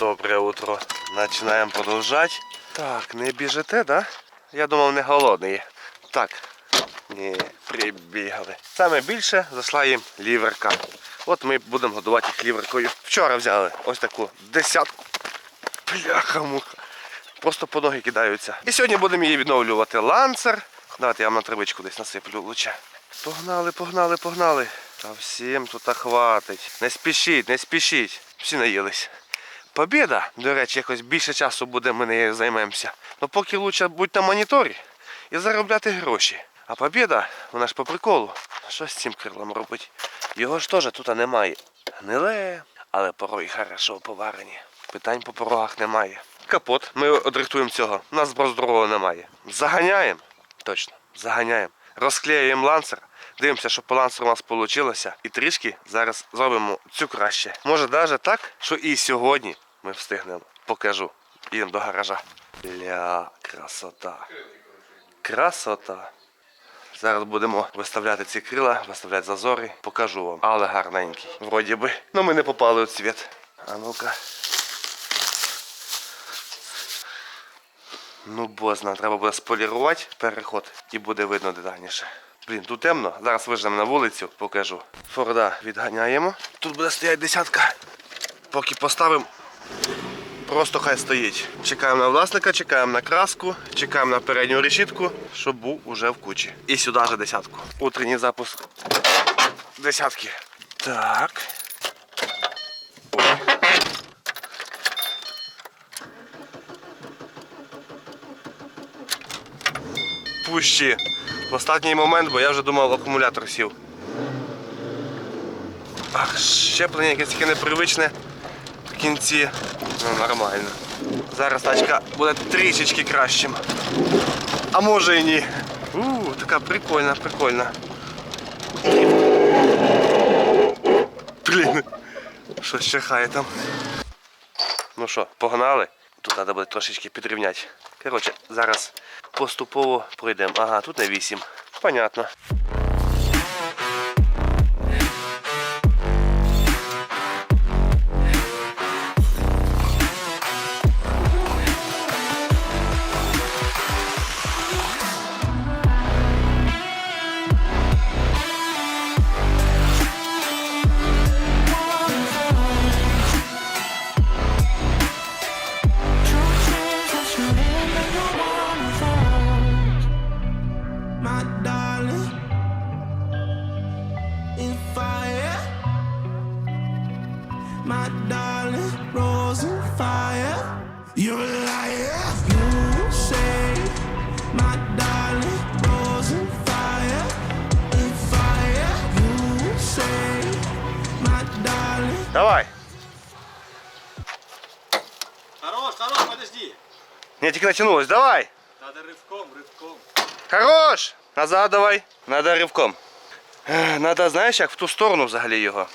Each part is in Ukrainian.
Доброе утро. Починаємо продовжати. Так, не біжите, да? Я думав, не голодний. Так. Ні, прибігали. Саме більше зайшла їм ліверка. От ми будемо годувати їх ліверкою. Вчора взяли ось таку десятку. Бляха-муха. Просто по ноги кидаються. І сьогодні будемо її відновлювати ланцер. Давайте я вам на травичку десь насиплю лучше. Погнали, погнали, погнали. Та всім тут хватить. Не спішіть, не спішіть. Всі наїлись. Побіда, до речі, якось більше часу буде, ми нею займемося. Ну поки лучше будь на моніторі і заробляти гроші. А побіда, вона ж по приколу. Що з цим крилом робить? Його ж теж тут немає. Гниле, але пороги хорошо поварені. Питань по порогах немає. Капот, ми одрихтуємо цього. У нас другого немає. Заганяємо. Точно, заганяємо. Розклеюємо ланцер. Дивимося, що ланцеру у нас вийшло. І трішки зараз зробимо цю краще. Може навіть так, що і сьогодні ми встигнемо. Покажу. Їдемо до гаража. Ля, красота. Красота. Зараз будемо виставляти ці крила, виставляти зазори, покажу вам. Але гарненький. Вроді би. Ну ми не попали у цвіт. А ну-ка. Ну, бозна, треба буде сполірувати переход і буде видно детальніше. Блін, тут темно. Зараз вижнемо на вулицю, покажу. Форда відганяємо. Тут буде стояти десятка. Поки поставимо, просто хай стоїть. Чекаємо на власника, чекаємо на краску, чекаємо на передню решітку, щоб був уже в кучі. І сюди же десятку. Утренній запуск десятки. Так. Пущі. В останній момент, бо я вже думав, акумулятор сів. Ах, щеплення якесь таке непривичне в кінці. Ну, нормально. Зараз тачка буде трішечки кращим. А може і ні. У, така прикольна, прикольна. Блін. Щось чихає там. Ну що, погнали? Тут треба буде трошечки підрівняти. Коротше, зараз поступово пройдемо. Ага, тут на 8. Понятно. Не, тільки натягнулось. Давай. Надо рывком, рывком. Хорош! Назад давай. Надо ривком. Ех, Надо, знаєш, як в ту сторону взагалі його.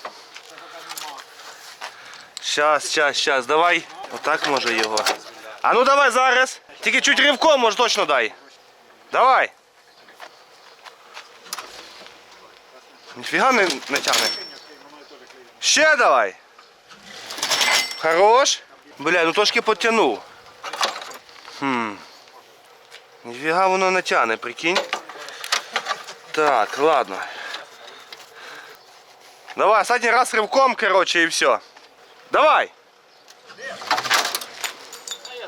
Щас, щас, щас, давай. Отак може його. А ну давай зараз. Тільки чуть ривком, може точно дай. Давай. Ніфіга не, не тягне. Ще давай. Хорош. Бля, ну трошки потягнув. Хм. Ніфіга воно не тяне, прикинь. Так, ладно. Давай, останній раз ривком, короче, і все. Давай.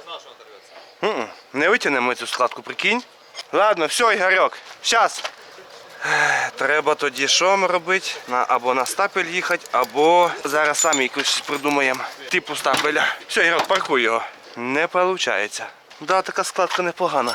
Оторвется. М-м, Не витягнемо цю складку, прикинь. Ладно, все, Ігорьок. Ех, Треба тоді що робити? На, або на стапель їхати, або зараз самі якось придумаємо. Типу стапеля. Все, Ігорьок, паркуй його. Не виходить. Да, така складка непогана.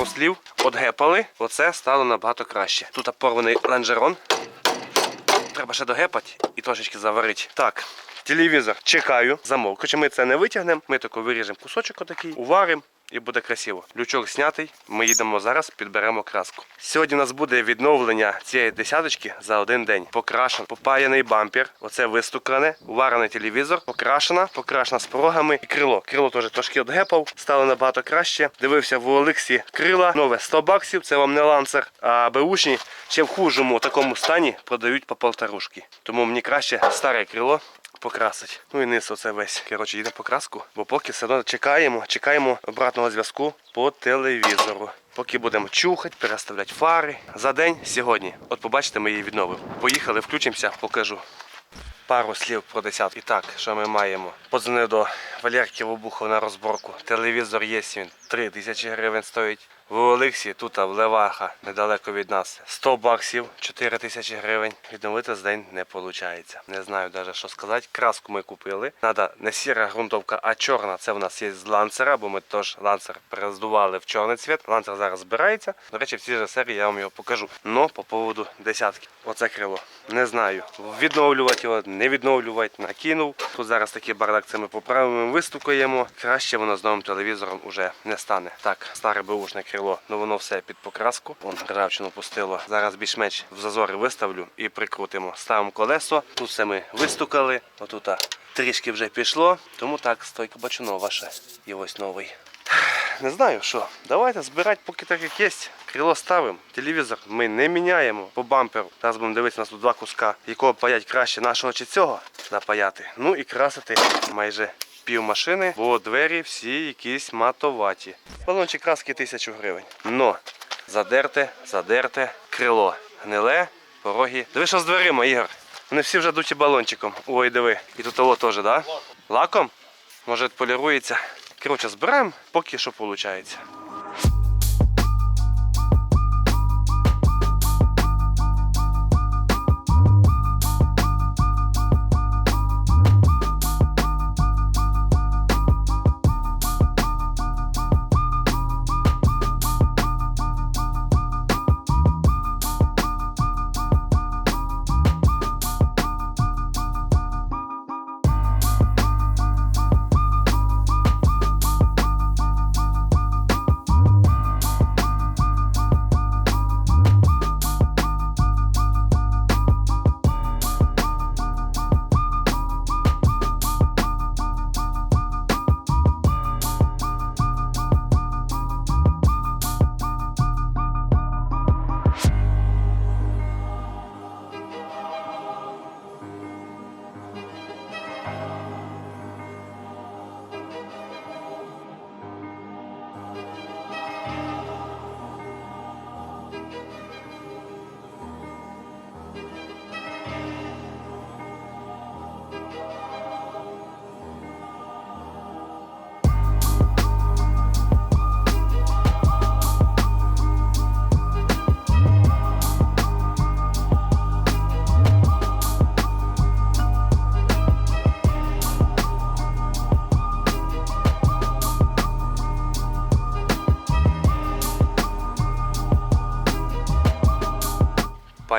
Пару слів отгепали, оце стало набагато краще. Тут порваний лонжерон. Треба ще догепати і трошечки заварити. Так, телевізор чекаю, замок. Хоча ми це не витягнемо, ми тако виріжемо кусочок отакий, уваримо і буде красиво. Лючок знятий. Ми їдемо зараз, підберемо краску. Сьогодні у нас буде відновлення цієї десяточки за один день. Покрашен, попаяний бампер. Оце вистукане, уварений телевізор, покрашена, покрашена з порогами і крило. Крило теж трошки отгепав, стало набагато краще. Дивився в Олексі крила, нове 100 баксів. Це вам не ланцер, а беушні ще в хужому такому стані продають по полторушки. Тому мені краще старе крило покрасить. Ну і низ оце весь. Коротше, їде покраску, бо поки все одно чекаємо, чекаємо обратного зв'язку по телевізору. Поки будемо чухати, переставляти фари. За день сьогодні. От побачите, ми її відновимо. Поїхали, включимося, покажу. Пару слів про десятку. І так, що ми маємо? Подзвонив до Валерки Лобухов на розборку. Телевізор є, він 3 тисячі гривень стоїть. В Олексі, тут в Леваха, недалеко від нас. 100 баксів, 4 тисячі гривень. Відновити за день не виходить. Не знаю навіть, що сказати. Краску ми купили. Надо не сіра ґрунтовка, а чорна. Це в нас є з ланцера, бо ми теж ланцер перездували в чорний цвіт. Ланцер зараз збирається. До речі, в цій же серії я вам його покажу. Но по поводу десятки. Оце крило. Не знаю. Відновлювати його, не відновлювати, накинув. Тут зараз такий бардак, це ми поправимо, вистукаємо. Краще воно з новим телевізором уже не стане. Так, старе беушне крило, ну воно все під покраску. Вон ржавчину пустило. Зараз більш-менш в зазори виставлю і прикрутимо. Ставимо колесо. Тут все ми вистукали. Отут трішки вже пішло. Тому так, стойка бачуно ваше. І ось новий. Не знаю що. Давайте збирати, поки так як є. Крило ставимо. Телевізор ми не міняємо по бамперу. Зараз будемо дивитися, у нас тут два куска, якого паять краще нашого чи цього напаяти. Ну і красити майже пів машини, бо двері всі якісь матоваті. Балончик краски тисячу гривень. Но задерте, задерте крило. Гниле, пороги. Диви, що з дверима, Ігор. Вони всі вже дуті балончиком. Ой, диви. І тут того теж, так? Да? Лаком? Може полірується. Коротше, збираємо, поки що виходить.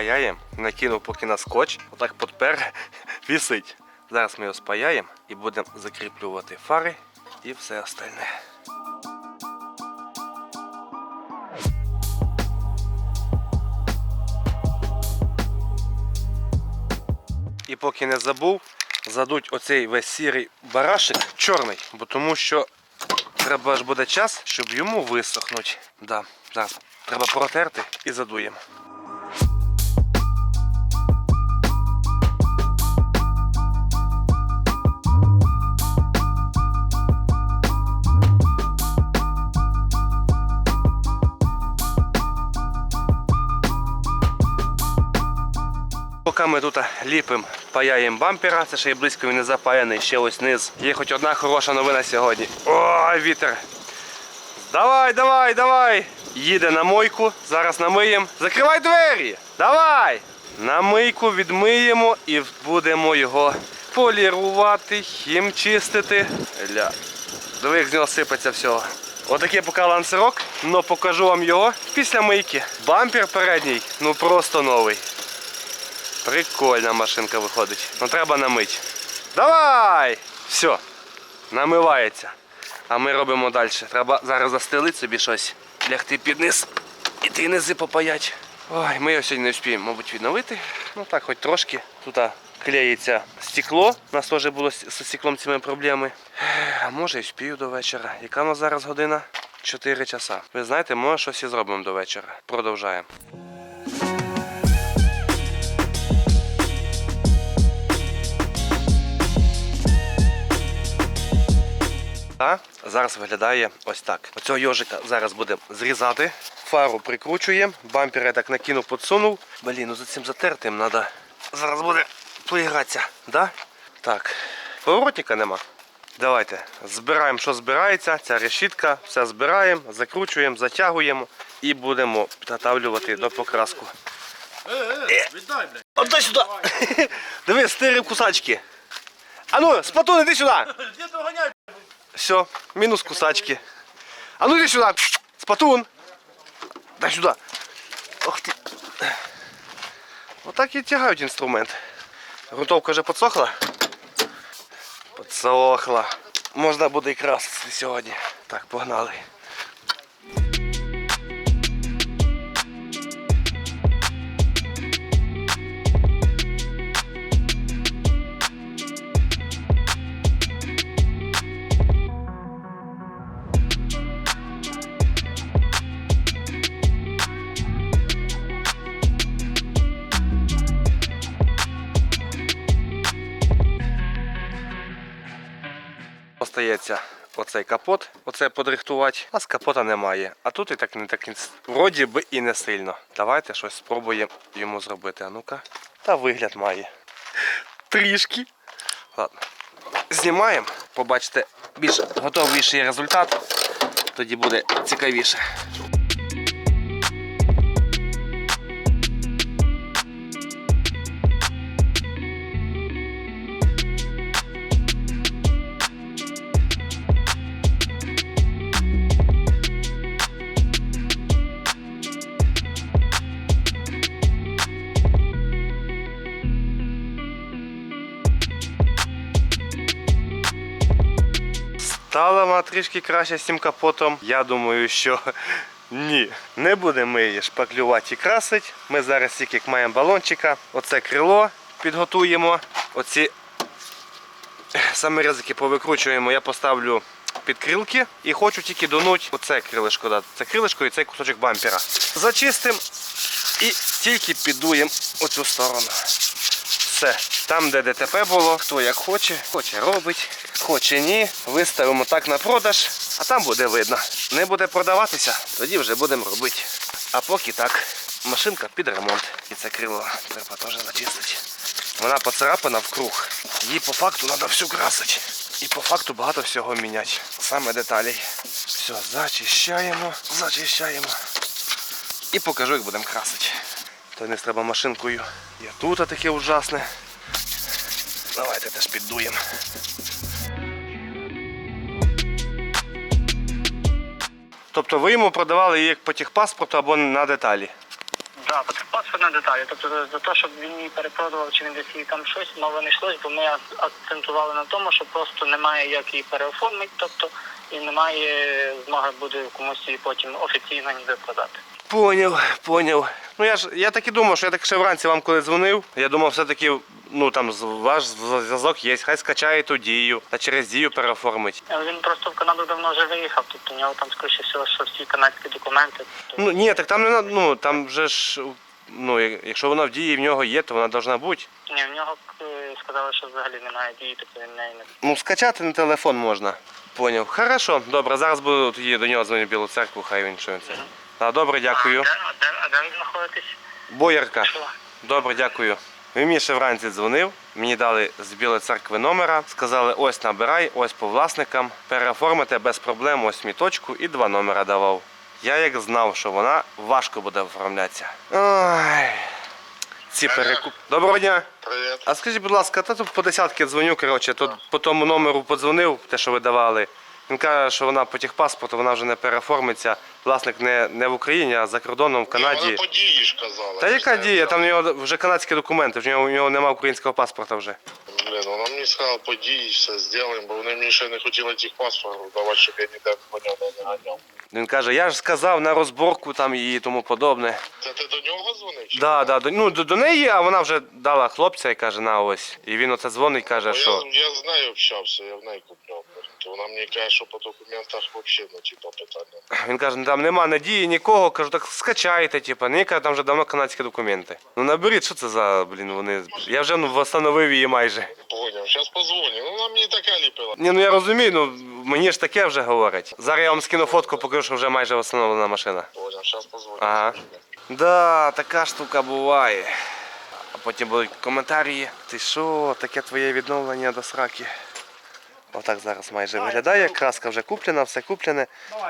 Паяємо, накинув поки на скотч, отак подпер, вісить. Зараз ми його спаяємо і будемо закріплювати фари і все остальне. І поки не забув, задуть оцей весь сірий барашек чорний, бо тому що треба ж буде час, щоб йому висохнути. Да, зараз треба протерти і задуємо. Ми тут ліпимо, паяємо бампера, це ще й близько він не запаяний, ще ось низ. Є хоч одна хороша новина сьогодні. Ой, вітер! Давай, давай, давай! Їде на мойку, зараз намиємо. Закривай двері! Давай! На мийку відмиємо і будемо його полірувати, хімчистити. Ля. Диви, як з нього сипеться всього. Отакий поки лансерок, але покажу вам його після мийки. Бампер передній, ну просто новий. Прикольна машинка виходить. Ну треба намить. Давай! Все, намивається. А ми робимо далі. Треба зараз застелити собі щось, лягти під низ і ті низи попаять. Ой, ми його сьогодні не встигнемо, мабуть, відновити. Ну так, хоч трошки. Тут клеїться стекло. У нас теж було з з стеклом цими проблеми. А може і вспію до вечора. Яка у нас зараз година? 4 часа. Ви знаєте, може щось і зробимо до вечора. Продовжаємо. А зараз виглядає ось так. Оцього йожика зараз будемо зрізати. Фару прикручуємо, бампер я так накинув, підсунув. Блін, ну за цим затертим треба. Зараз буде поігратися. Да? Так, поворотника нема. Давайте збираємо, що збирається. Ця решітка, все збираємо, закручуємо, затягуємо і будемо підготавлювати до покраску. Віддай, блядь. Отдай сюди! Диви, стири кусачки. А ну, спатун, іди сюди! Де доганяй? Все, мінус кусачки. А ну иди сюда, спатун. Дай сюда. Ох ты. Вот так і тягають інструмент. Грунтовка вже підсохла? Подсохла. Можна буде і красити сьогодні. Так, погнали. Оцей капот, оце подрихтувати, а з капота немає. А тут і так не так вроді би і не сильно. Давайте щось спробуємо йому зробити. А ну-ка. Та вигляд має. Трішки. Ладно. Знімаємо, побачите більш готовіший результат. Тоді буде цікавіше. Трішки краще з цим капотом. Я думаю, що ні. Не будемо її шпаклювати і красити. Ми зараз тільки маємо балончика. Оце крило підготуємо. Оці саморізики повикручуємо. Я поставлю під крилки і хочу тільки донуть оце крилишко. Да. Це крилишко і цей кусочок бампера. Зачистимо і тільки підуємо оцю сторону. Все. Там, де ДТП було, хто як хоче, хоче робить, хоче ні. Виставимо так на продаж, а там буде видно. Не буде продаватися, тоді вже будемо робити. А поки так, машинка під ремонт. І це крило треба теж зачистити. Вона поцарапана в круг. Її по факту треба всю красити. І по факту багато всього міняти. Саме деталей. Все, зачищаємо, зачищаємо. І покажу, як будемо красити. То не треба машинкою. І тут таке ужасне. Давайте теж піддуємо. Тобто ви йому продавали її як по техпаспорту або на деталі. Да, паспорт на деталі. Тобто за, те, щоб він її перепродував чи він десь там щось, мови не йшлось, бо ми акцентували на тому, що просто немає як її переоформити, тобто і немає змоги буде комусь її потім офіційно ніде продати. Поняв, поняв. Ну я ж я так і думав, що я так ще вранці вам коли дзвонив. Я думав, все-таки ну там з- ваш зв'язок є, хай скачає ту дію, та через дію переоформить. Він просто в Канаду давно вже виїхав, тобто у нього там, скоріше всього, що всі канадські документи. Ну ні, так там не на- ну там вже ж ну якщо вона в дії в нього є, то вона повинна бути. ні, в нього е, сказали, що взагалі немає дії, тобто він не Ну, скачати на телефон можна. Поняв. Хорошо, добре, зараз буду тоді до нього дзвонити в Білу церкву, хай він що це. А, добре, дякую. А де, а де, а де ви знаходитесь? Боярка. Що? Добре, дякую. Він мені ще вранці дзвонив, мені дали з Білої церкви номера, сказали, ось набирай, ось по власникам, переоформити без проблем, ось міточку і два номера давав. Я як знав, що вона важко буде оформлятися. Ой. Ці перекуп. Доброго дня. Привіт. А скажіть, будь ласка, та тут по десятки дзвоню, коротше, тут по тому номеру подзвонив, те, що ви давали. Він каже, що вона по техпаспорту, вона вже не переоформиться. Власник не, не в Україні, а за кордоном в Канаді. Вона по дії ж казала. Та яка дія? Там у нього вже канадські документи, в нього, у нього немає українського паспорта вже. Блін, вона мені мені сказав, подій, все зробимо, бо вони мені ще не хотіли тих паспортів давати, щоб я ніде по нього не ганяв. Він каже, я ж сказав на розборку там і тому подобне. Це ти до нього дзвонив? чи? Да, да, до, ну, до, до неї, а вона вже дала хлопця і каже, на ось. І він оце дзвонить, каже, Бо що. я, я з нею общався, я в неї купляв. То вона мені каже, що по документах взагалі, ну, типа, питання. Він каже, «Ну, там нема надії нікого. Кажу, так скачайте, типу. Ні, каже, там вже давно канадські документи. Ну наберіть, що це за, блін, вони. Я вже ну, встановив її майже. Поняв, зараз позвоню. Ну, вона мені таке ліпила. Ні, ну я розумію, ну мені ж таке вже говорять. Зараз я вам скину фотку, покажу, що вже майже встановлена машина. Поняв, зараз позвоню. Ага. Да, така штука буває. А потім будуть коментарі. Ти що, таке твоє відновлення до сраки. Отак зараз майже виглядає. Краска вже куплена, все куплене.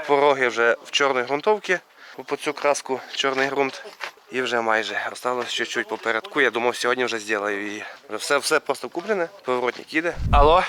Пороги вже в чорній ґрунтовці. По цю краску чорний ґрунт. І вже майже осталось чуть-чуть попередку. Я думав, сьогодні вже зроблю її. Все, все просто куплене. Поворотник їде. Алло? Алло.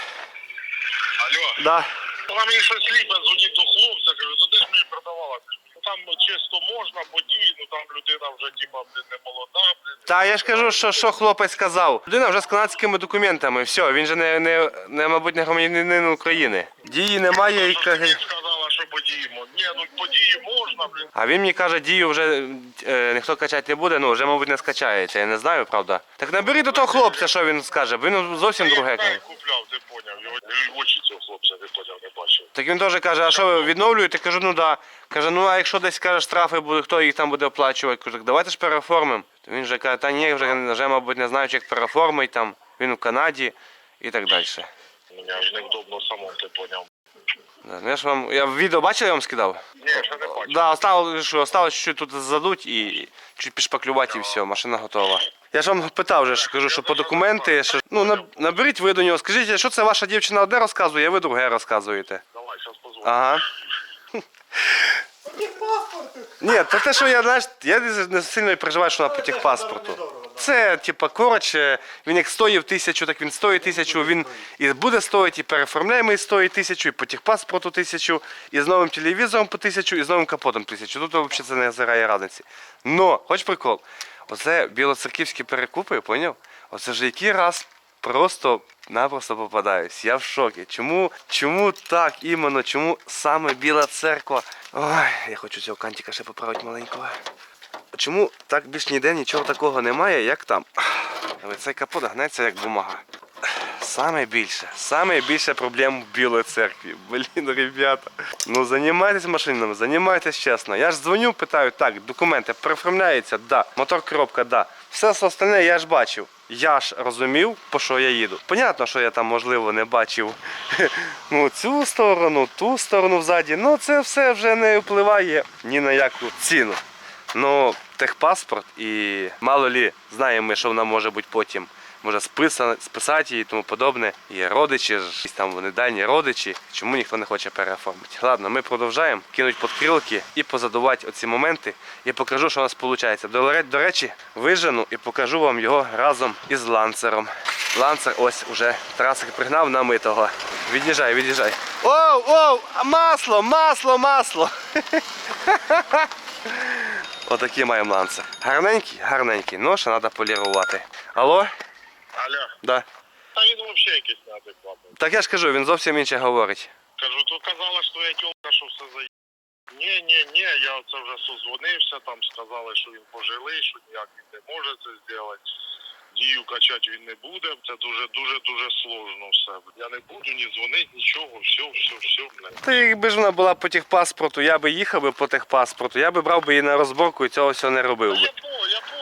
Да. Вона мені щось ліпе, дзвонить до хлопця, кажу, за те ж мені продавала. Ну, Там чисто можна, події, ну там людина вже типа не молода, блін. Та я ж кажу, що, що хлопець сказав. Людина вже з канадськими документами. Все, він же не, не, не мабуть, не громадянин України. Дії немає і каже. сказала, що подіємо. Ні, ну події можна, блін. А він мені каже, дію вже е, ніхто качати не буде, ну вже, мабуть, не скачається. Я не знаю, правда. Так наберіть до того хлопця, що він скаже, бо він зовсім друге знаю, каже. купляв, ти поняв. Його в очі цього хлопця не поняв, не бачив. Так він теж каже, а що ви відновлюєте? Кажу, ну да. Каже, ну а якщо десь каже, штрафи будуть, хто їх там буде оплачувати? Кажу, так давайте ж переоформимо. То він вже каже, та ні, вже, вже мабуть, не знаю, як переоформить там. Він в Канаді і так далі. Мені ж невдобно самому, ти поняв. Да, ну, я ж вам. Я відео бачили, я вам скидав? Ні, ще не бачив. Да, осталось, що осталось чуть тут задуть і чуть пішпаклювати і все, машина готова. Я ж вам питав вже, що кажу, що по документи, що ну на- наберіть ви до нього, скажіть, що це ваша дівчина одне розказує, а ви друге розказуєте. Давай, зараз позвоню. Ага. Ні, то те, що я знаєш, я не сильно переживаю, що вона по техпаспорту. Це, типа, коротше, він як стоїв тисячу, так він стоїть тисячу, він і буде стоїти, і переформляємо і стоїть тисячу, і по техпаспорту тисячу, і з новим телевізором по тисячу, і з новим капотом тисячу. Тут взагалі це не зирає разниці. Но, хоч прикол, оце білоцерківські перекупи, поняв? Оце ж який раз просто-напросто попадаюсь. Я в шокі. Чому, чому так іменно? Чому саме Біла церква? Ой, я хочу цього кантика ще поправити маленького. Чому так більш ніде нічого такого немає, як там? Але цей капот гнеться як бумага. Саме більше, саме більше проблем в Білій церкві. Блін, ребята. Ну займайтесь машинами, займайтесь чесно. Я ж дзвоню, питаю, так, документи переоформляються, да. Мотор коробка, да. Все остальне я ж бачив. Я ж розумів, по що я їду. Понятно, що я там, можливо, не бачив ну, цю сторону, ту сторону взаді. Ну це все вже не впливає ні на яку ціну. Ну, техпаспорт і мало лі знаємо що вона може бути потім. Може списати, списати її і тому подобне. І родичі, там вони дальні родичі. Чому ніхто не хоче переоформити? Ладно, ми продовжаємо кинуть подкрилки і позадувати оці моменти. І покажу, що у нас виходить. До, до речі, вижену і покажу вам його разом із ланцером. Ланцер ось уже Тарасик пригнав намитого. Від'їжджай, від'їжджай. Оу, оу! Масло, масло, масло! Отакі маємо ланцер. Гарненький, гарненький. Ну, ще треба полірувати. Алло? Алло. Да. Та він взагалі якийсь неадекватний. Так я ж кажу, він зовсім інше говорить. Кажу, то казала, що я тьолка, що все за ні, ні, ні, я це вже созвонився, там сказали, що він пожилий, що ніяк він не може це зробити. Дію качати він не буде, це дуже, дуже, дуже сложно все. Я не буду ні дзвонити, нічого, все, все, все, блядь. Та якби ж вона була по техпаспорту, я би їхав би по техпаспорту, я би брав би її на розборку і цього всього не робив би. я поняв, я це,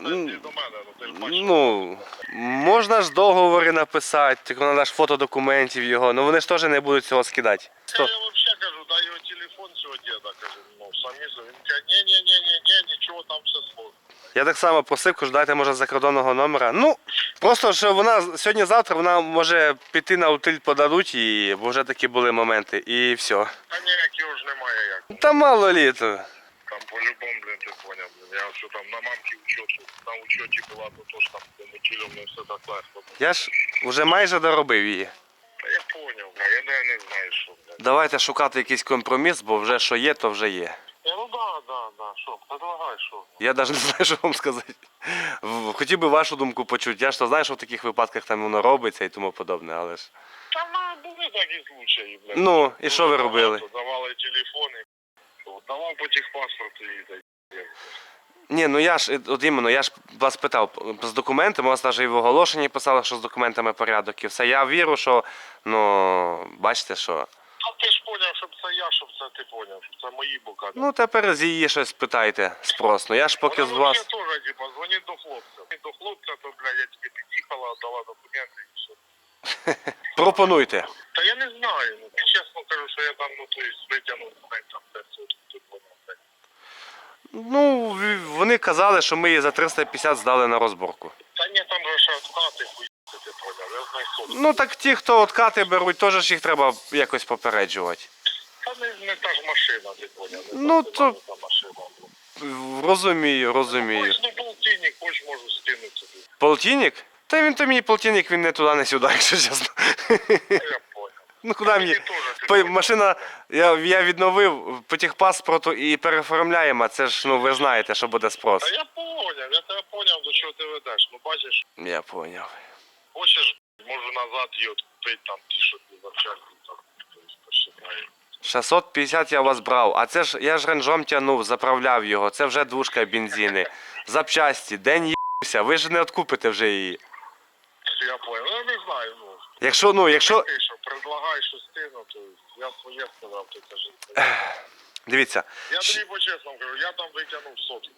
ну, ну можна ж договори написати, тільки треба ж фото документів його, ну вони ж теж не будуть цього скидати. Я, взагалі кажу, дай його телефон цього діда, каже, ну самі собі. Він каже, ні, ні, ні, ні, ні, нічого там все сложно. Я так само просив, кажу, дайте може закордонного номера. Ну, просто що вона сьогодні-завтра вона може піти на утиль подадуть і бо вже такі були моменти, і все. Та ніякого ж немає як. Та мало літо. Там по-любому, блин, ти що там на мамки учет, на учеті була, то то ж там мутилем не все так легко. Я ж вже майже доробив її. Та я поняв, бля, я навіть не знаю, що, блядь. Давайте шукати якийсь компроміс, бо вже що є, то вже є. Я, ну да, да, да. Що, предлагай, що? Я навіть не знаю, що вам сказати. В- Хотів би вашу думку почути. Я ж то знаю, що в таких випадках там воно робиться і тому подобне, але ж. Та ну, були такі случаї, блядь. Ну, і що ви робили? Давали телефони. Давав по техпаспорту і так. Ні, ну я ж от іменно, я ж вас питав з документами, у вас навіть і в оголошенні писали, що з документами порядок і все. Я вірю, що ну бачите, що. Та ти ж поняв, щоб це я, щоб це ти поняв, що це мої бока. Ну тепер з її щось питайте спросно. Я ж поки з вас. взагалі теж, типа, дзвонить до хлопця. До хлопця, то, блядь, я тобі під'їхала, дала документи і все. Пропонуйте. Та я не знаю, ну, чесно кажу, що я там, ну, то есть, витягнув, блядь, там 500, тут, поняв, блядь. Ну, вони казали, що ми її за 350 здали на розборку. Та ні, там же ще откати, хуїти, ти поняв, я. Ну так ті, хто откати беруть, теж ж їх треба якось попереджувати. Та не, не та ж машина, ти поняв. Ну, та, то- та машина. Розумію, розумію. Ну, полтинник, хоч можу скинути тобі. Полтинник? Та він то мені полтинник, він не туди, не сюди, якщо чесно. Я. Ну куди мені? Поняв. Машина, я, я відновив по техпаспорту і переоформляємо, а це ж, ну ви знаєте, що буде Та спрос. я поняв, я тебе поняв, до чого ти ведеш. Ну, бачиш, Я поняв. хочеш, можу назад її от купити, там, ті, що ти запчасти, там, посчитаю. 650 я у вас брав, а це ж я ж ренжом тягнув, заправляв його, це вже двушка бензини. Запчасті, день їбся, ви ж не откупите вже її. Я поняв, ну, я не знаю, ну. Якщо, ну, якщо, Ти що, предлагаєш щось ти, ну, то я своє сказав, це ж. дивіться, Я тобі по-чесному кажу, я там витягнув сотку.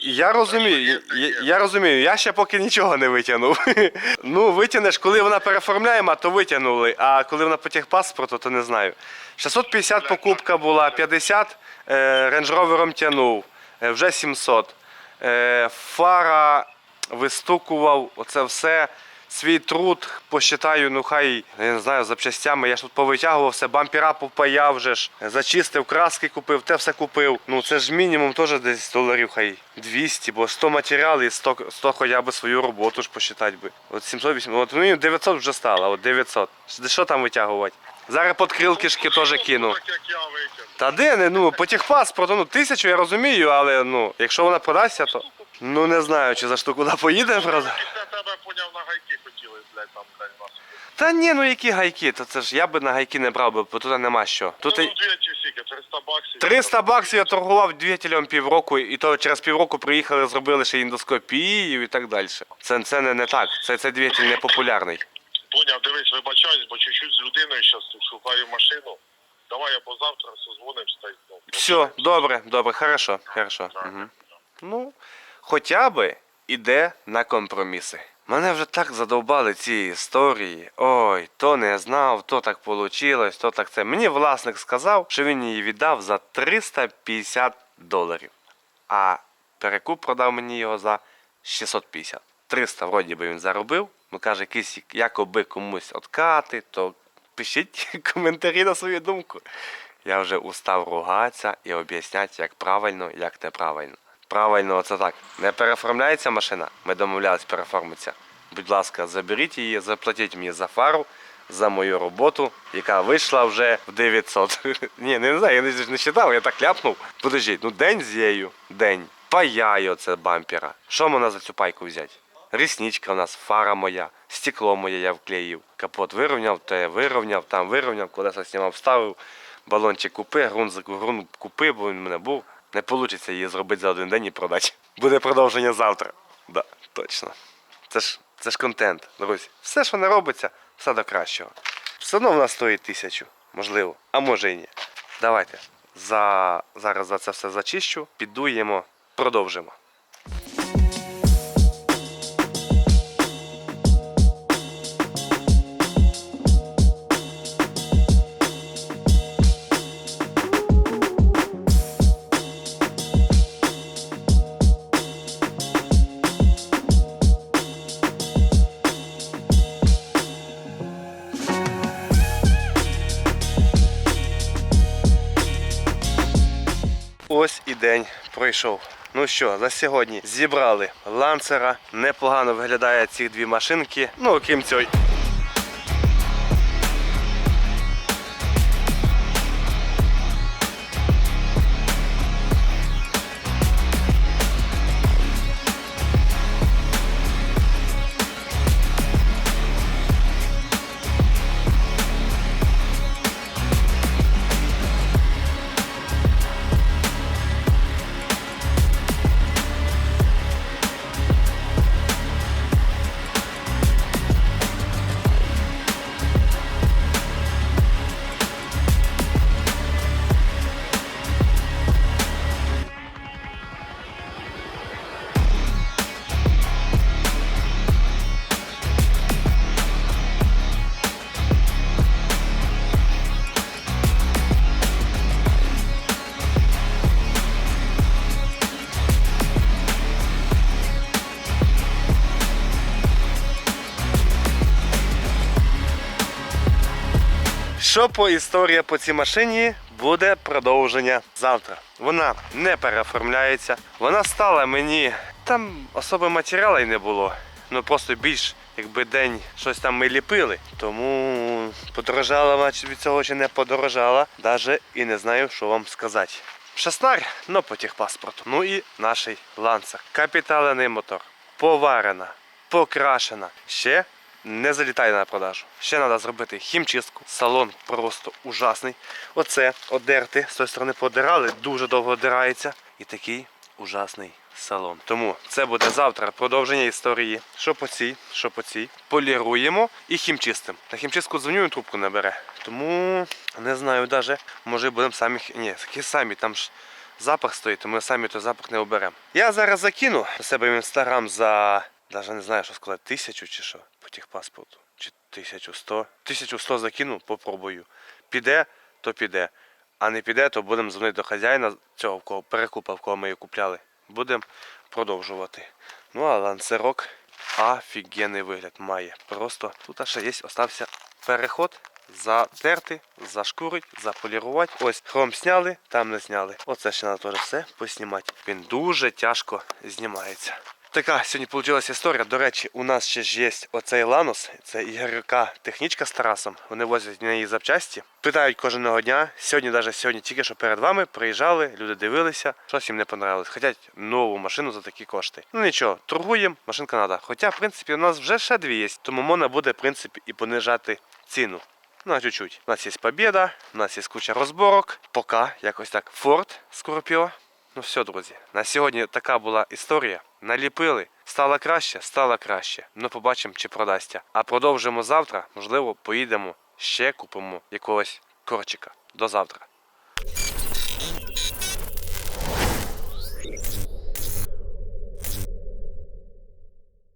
Я розумію, я, я розумію, я ще поки нічого не витягнув. ну, витягнеш, коли вона переоформляєма, то витягнули, а коли вона по техпаспорту, то не знаю. 650 покупка була, 50 е, Rover тягнув, е, вже 700. Е, фара вистукував, оце все. Свій труд посчитаю, ну хай, я не знаю, запчастями. Я ж тут повитягував все, бампера попаяв вже ж, зачистив, краски купив, те все купив. Ну це ж мінімум теж десь доларів хай 200, бо 100 матеріалів і 100, 100 хоча б свою роботу ж посчитати би. От 700, 800, от мені 900 вже стало, от 900. Що там витягувати? Зараз подкрилкишки теж кину. Я витягнув. Та де не, ну по техпаспорту, ну тисячу я розумію, але ну, якщо вона продасться, то ну не знаю, чи за штуку куди поїде, правда. Після тебе поняв на гайки блядь, там, блядь, нас. Та ні, ну які гайки, то це ж я би на гайки не брав би, бо тут нема що. Тут Ну, і- дві ті сіки, 300 баксів. 300 баксів я торгував двигателем півроку, і то через півроку приїхали, зробили ще індоскопію і так далі. Це, це не, не так, це, це двигатель не популярний. Поняв, дивись, вибачаюсь, бо чуть-чуть з людиною зараз шукаю машину. Давай або завтра созвонимося та й ну, Все, добре, добре, хорошо, хорошо. Угу. Ну, хоча би іде на компроміси. Мене вже так задовбали ці історії. Ой, то не знав, то так вийшло, то так це. Мені власник сказав, що він її віддав за 350 доларів. А перекуп продав мені його за 650. 300 вроді би він заробив. Ну каже, якісь якоби комусь откати, то пишіть коментарі на свою думку. Я вже устав ругатися і об'ясняти, як правильно, як неправильно. Правильно, це так. Не переоформляється машина, ми домовлялись переоформитися. Будь ласка, заберіть її, заплатіть мені за фару, за мою роботу, яка вийшла вже в 900. Ні, не знаю, я не, читав, я так ляпнув. Подождіть, ну день з їю, день. Паяю оце бампера. Що можна за цю пайку взяти? Рісничка у нас, фара моя, стекло моє я вклеїв. Капот вирівняв, те вирівняв, там вирівняв, колеса знімав, вставив. Балончик купи, ґрунт, за- ґрунт купи, бо він в мене був. Не вийде її зробити за один день і продати. Буде продовження завтра. Да, точно. Це ж, це ж контент, друзі. Все, що не робиться, все до кращого. Все одно нас стоїть тисячу, можливо, а може і ні. Давайте. За... Зараз за це все зачищу, підуємо, продовжимо. І день пройшов. Ну що, за сьогодні зібрали ланцера. Непогано виглядає ці дві машинки. Ну, окрім цього. Що по історії по цій машині буде продовження завтра. Вона не переоформляється. Вона стала мені. Там особи матеріалу не було. Ну просто більш якби день щось там ми ліпили. Тому подорожала вона від цього чи не подорожала. Даже і не знаю, що вам сказати. Шестнар, ну по техпаспорту. Ну і наш ланцер. Капіталений мотор. Поварена, покрашена. Ще не залітає на продажу. Ще треба зробити хімчистку. Салон просто ужасний. Оце одерти з тої сторони подирали, дуже довго одирається. І такий ужасний салон. Тому це буде завтра продовження історії. Що по цій, що по цій. Поліруємо і хімчистимо. На хімчистку дзвоню трубку не бере. Тому не знаю навіть, може будемо самі. Ні, такі самі там ж. Запах стоїть, то ми самі той запах не оберемо. Я зараз закину себе в інстаграм за навіть не знаю, що сказати, тисячу чи що по техпаспорту. Чи 1100. 1100 закину, попробую. Піде, то піде. А не піде, то будемо дзвонити до хазяїна цього, в перекупа, в кого ми її купляли. Будемо продовжувати. Ну а ланцерок офігенний вигляд має. Просто тут ще є, остався переход. Затерти, зашкурить, заполірувати. Ось хром зняли, там не зняли. Оце ще треба теж все поснімати. Він дуже тяжко знімається. Така сьогодні вийшла історія. До речі, у нас ще ж є оцей Ланос, це ігорка технічка з Тарасом. Вони возять на неї запчасті. Питають кожного дня. Сьогодні, навіть сьогодні, тільки що перед вами приїжджали, люди дивилися, щось їм не понравилось. Хотять нову машину за такі кошти. Ну нічого, торгуємо, машинка треба. Хоча, в принципі, у нас вже ще дві є, тому можна буде, в принципі, і понижати ціну. Ну, чуть-чуть. У нас є побіда, у нас є куча розборок. Поки якось так. Форд Скорпіо. Ну все, друзі. На сьогодні така була історія. Наліпили. Стало краще, стало краще. Ну побачимо, чи продасться. А продовжимо завтра. Можливо, поїдемо ще купимо якогось корчика. До завтра.